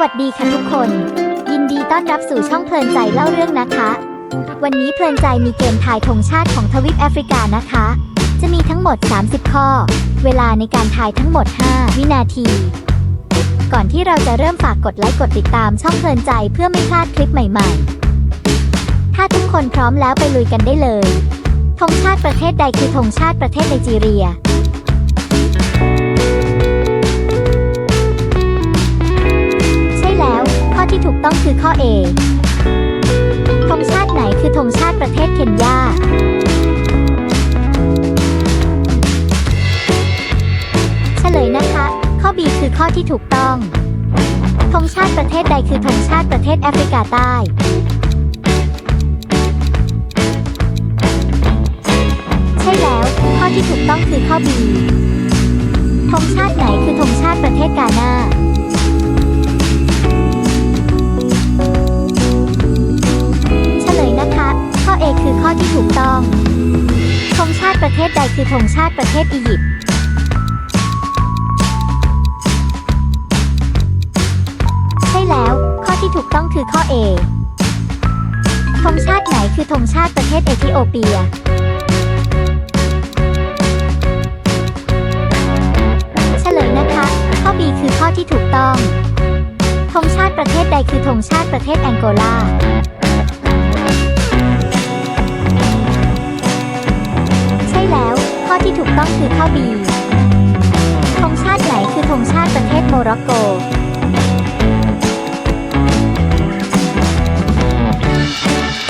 วัสดีค่ะทุกคน ยินดีต้อนรับสู่ช่องเพลินใจเล่าเรื่องนะคะ วันนี้เพลินใจมีเกมทายธงชาติของทวีปแอฟริกานะคะ จะมีทั้งหมด 30 ข้อ เวลาในการทายทั้งหมด 5 วินาที ก่อนที่เราจะเริ่มฝากกดไลค์กดติดตามช่องเพลินใจเพื่อไม่พลาดคลิปใหม่ ๆ ถ้าทุกคนพร้อมแล้วไปลุยกันได้เลยธงชาติประเทศใดคือธงชาติประเทศไนจีเรีย ต้องคือข้อ A ธงชาติไหนคือธงชาติประเทศเคนยา เฉลยนะคะ ข้อ B คือข้อที่ถูกต้อง ธงชาติประเทศใดคือธงชาติประเทศแอฟริกาใต้ใช่แล้วข้อที่ถูกต้องคือข้อ B ธงชาติไหนคือธงชาติประเทศกาหน้า คือธงชาติประเทศอียิปต์ใช่แล้ว ข้อที่ถูกต้องคือข้อ A ธงชาติไหนคือธงชาติประเทศเอธิโอเปีย เฉลยนะคะ ข้อ B คือข้อที่ถูกต้องธงชาติประเทศใดคือธงชาติประเทศแองโกลา ข้อ B ธงชาติไหนคือธงชาติประเทศโมร็อกโก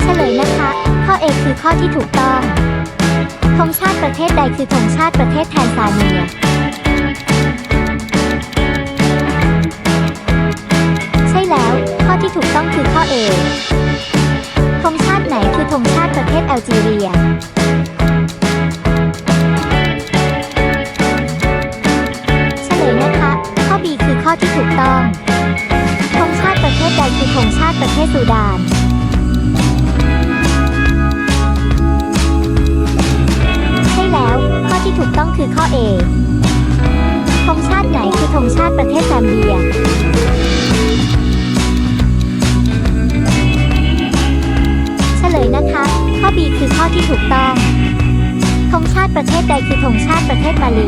เฉลยนะคะ ข้อ A คือข้อที่ถูกต้อง ธงชาติประเทศใดคือธงชาติประเทศแทนซาเนีย ใช่แล้ว ข้อที่ถูกต้องคือข้อ A ธงชาติประเทศซูดานใช่แล้ว ข้อที่ถูกต้องคือข้อ A ธงชาติไหนคือธงชาติประเทศแซมเบียเฉลยนะคะ ข้อ B คือข้อที่ถูกต้องธงชาติประเทศใดคือธงชาติประเทศมาลี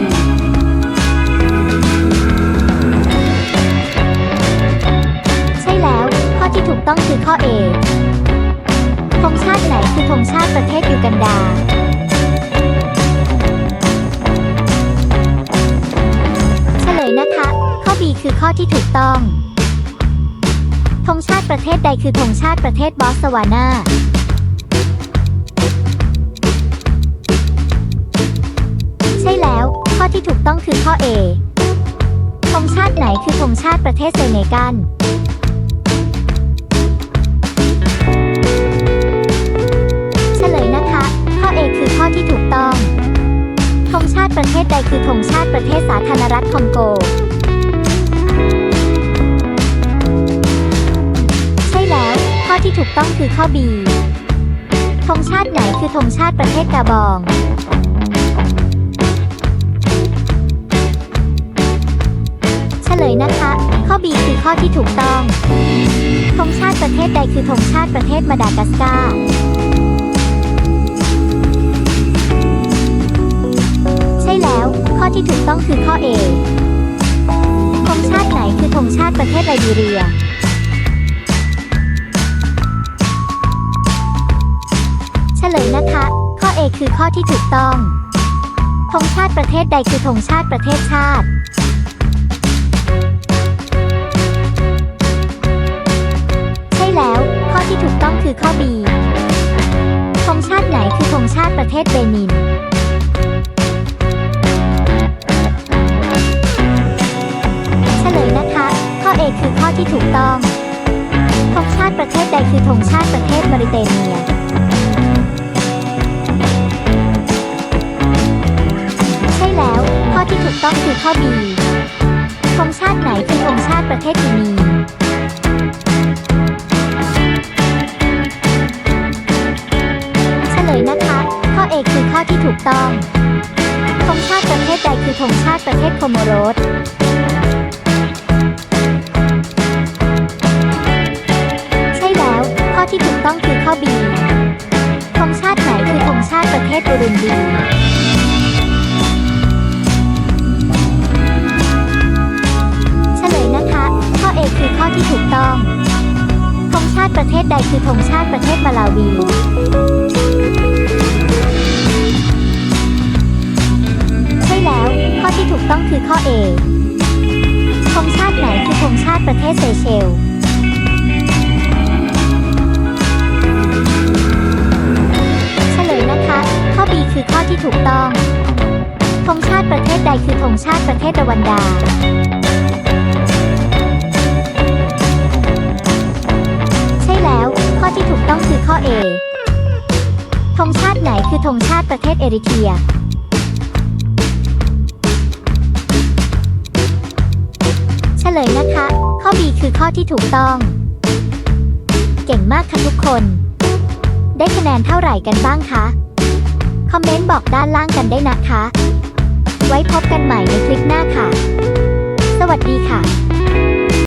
ที่ถูกต้อง ธงชาติประเทศใดคือธงชาติประเทศบอตสวานาใช่แล้ว ข้อที่ถูกต้องคือข้อ A ธงชาติไหนคือธงชาติประเทศเซเนกัลเฉลยนะคะ ข้อ A คือข้อที่ถูกต้องธงชาติประเทศใดคือธงชาติประเทศสาธารณรัฐคองโก ถูกต้องคือข้อ B ธงชาติไหนคือธงชาติประเทศกาบองเฉลยนะคะ ข้อ B คือข้อที่ถูกต้องธงชาติประเทศใดคือธงชาติประเทศมาดากัสการ์ใช่แล้ว ข้อที่ถูกต้องคือข้อ A ธงชาติไหนคือธงชาติประเทศไลบีเรีย ลยนะคะ ข้อ A คือข้อที่ถูกต้องธงชาติประเทศใดคือธงชาติประเทศชาติใช่แล้ว ข้อที่ถูกต้องคือข้อ B ธงชาติไหนคือธงชาติประเทศเบนินเฉลยนะคะ ข้อ A คือข้อที่ถูกต้องธงชาติประเทศใดคือธงชาติประเทศมาริเตเนีย กต้องคือข้อ B ธงชาติไหนเป็นธงชาติประเทศกินีเฉลยนะคะ ข้อเอกคือข้อที่ถูกต้องธงชาติประเทศใดคือธงชาติประเทศโคโมโรสใช่แล้ว ข้อที่ถูกต้องคือข้อ B ธงชาติไหนคือธงชาติประเทศบูรุนดี ประเทศใดคือธงชาติประเทศมาลาวีใช่แล้ว ข้อที่ถูกต้องคือข้อ A ธงชาติไหนคือธงชาติประเทศเซเชลเฉลยนะคะ ข้อ B คือข้อที่ถูกต้องธงชาติประเทศใดคือธงชาติประเทศรวันดา ที่ถูกต้องคือข้อ A ธงชาติไหนคือธงชาติประเทศเอริเทีย เฉลยนะคะ ข้อ B คือข้อที่ถูกต้อง เก่งมากค่ะทุกคน ได้คะแนนเท่าไหร่กันบ้างคะ คอมเมนต์บอกด้านล่างกันได้นะคะ ไว้พบกันใหม่ในคลิปหน้าค่ะ สวัสดีค่ะ